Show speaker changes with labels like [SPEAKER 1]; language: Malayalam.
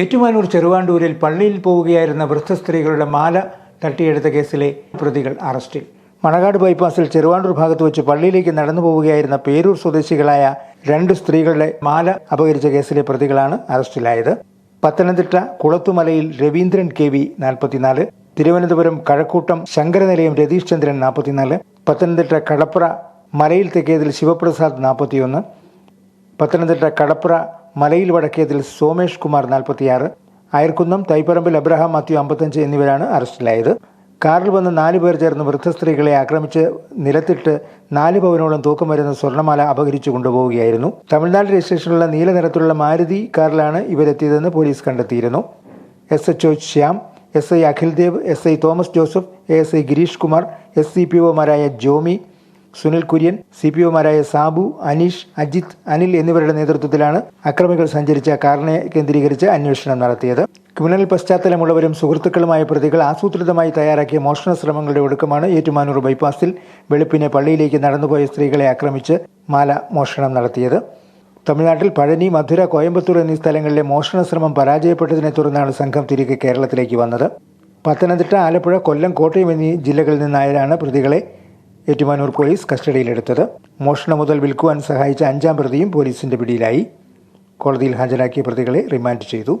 [SPEAKER 1] ഏറ്റുമാനൂർ ചെറുവാണ്ടൂരിൽ പള്ളിയിൽ പോവുകയായിരുന്ന വൃദ്ധ സ്ത്രീകളുടെ മാല തട്ടിയെടുത്ത കേസിലെ പ്രതികൾ അറസ്റ്റിൽ. മണകാട് ബൈപ്പാസിൽ ചെറുവാണ്ടൂർ ഭാഗത്ത് വെച്ച് പള്ളിയിലേക്ക് നടന്നു പോവുകയായിരുന്ന പേരൂർ സ്വദേശികളായ രണ്ട് സ്ത്രീകളുടെ മാല അപകരിച്ച കേസിലെ പ്രതികളാണ് അറസ്റ്റിലായത്. പത്തനംതിട്ട കുളത്തുമലയിൽ രവീന്ദ്രൻ കെ വി നാൽപ്പത്തിനാല് തിരുവനന്തപുരം കഴക്കൂട്ടം ശങ്കരനിലയം രതീഷ് ചന്ദ്രൻ നാൽപ്പത്തിനാല് പത്തനംതിട്ട കടപ്ര മലയിൽ തെക്കേതിൽ ശിവപ്രസാദ് നാൽപ്പത്തിയൊന്ന് പത്തനംതിട്ട കടപ്ര മലയിൽ വടക്കേതിൽ സോമേഷ് കുമാർ നാൽപ്പത്തിയാറ് അയർക്കുന്നം തൈപ്പറമ്പിൽ അബ്രഹാം മാത്യു അമ്പത്തഞ്ച് എന്നിവരാണ് അറസ്റ്റിലായത്. കാറിൽ വന്ന് നാലു പേർ ചേർന്ന് വൃദ്ധ സ്ത്രീകളെ ആക്രമിച്ച് നിലത്തിട്ട് നാല് പവനോളം തൂക്കം വരുന്ന സ്വർണമാല അപഹരിച്ചു കൊണ്ടുപോവുകയായിരുന്നു. തമിഴ്നാട് രജിസ്ട്രേഷനിലുള്ള നീല നിറത്തിലുള്ള മാരുതി കാറിലാണ് ഇവരെത്തിയതെന്ന് പോലീസ് കണ്ടെത്തിയിരുന്നു. S H O Shyam S I Akhildev S I Thomas Joseph A S I Girish Kumar S C P ഒമാരായ Jomi Sunil Kurian C P ഒമാരായ സാബു അനീഷ് അജിത് അനിൽ എന്നിവരുടെ നേതൃത്വത്തിലാണ് അക്രമികൾ സഞ്ചരിച്ച കാറിനെ കേന്ദ്രീകരിച്ച് അന്വേഷണം നടത്തിയത്. ക്രിമിനൽ പശ്ചാത്തലമുള്ളവരും സുഹൃത്തുക്കളുമായ പ്രതികൾ ആസൂത്രിതമായി തയ്യാറാക്കിയ മോഷണ ശ്രമങ്ങളുടെ ഒടുക്കമാണ് ഏറ്റുമാനൂർ ബൈപ്പാസിൽ വെളുപ്പിനെ പള്ളിയിലേക്ക് നടന്നുപോയ സ്ത്രീകളെ ആക്രമിച്ച് മാല മോഷണം നടത്തിയത്. തമിഴ്നാട്ടിൽ പഴനി മധുര കോയമ്പത്തൂർ എന്നീ സ്ഥലങ്ങളിലെ മോഷണ ശ്രമം പരാജയപ്പെട്ടതിനെ തുടർന്നാണ് സംഘം തിരികെ കേരളത്തിലേക്ക് വന്നത്. പത്തനംതിട്ട ആലപ്പുഴ കൊല്ലം കോട്ടയം എന്നീ ജില്ലകളിൽ നിന്നായാണ് പ്രതികളെ ഏറ്റുമാനൂർ പോലീസ് കസ്റ്റഡിയിലെടുത്തത്. മോഷണം മുതൽ വിൽക്കുവാൻ സഹായിച്ച അഞ്ചാം പ്രതിയും പോലീസിന്റെ പിടിയിലായി. കോടതിയിൽ ഹാജരാക്കിയ പ്രതികളെ റിമാൻഡ് ചെയ്തു.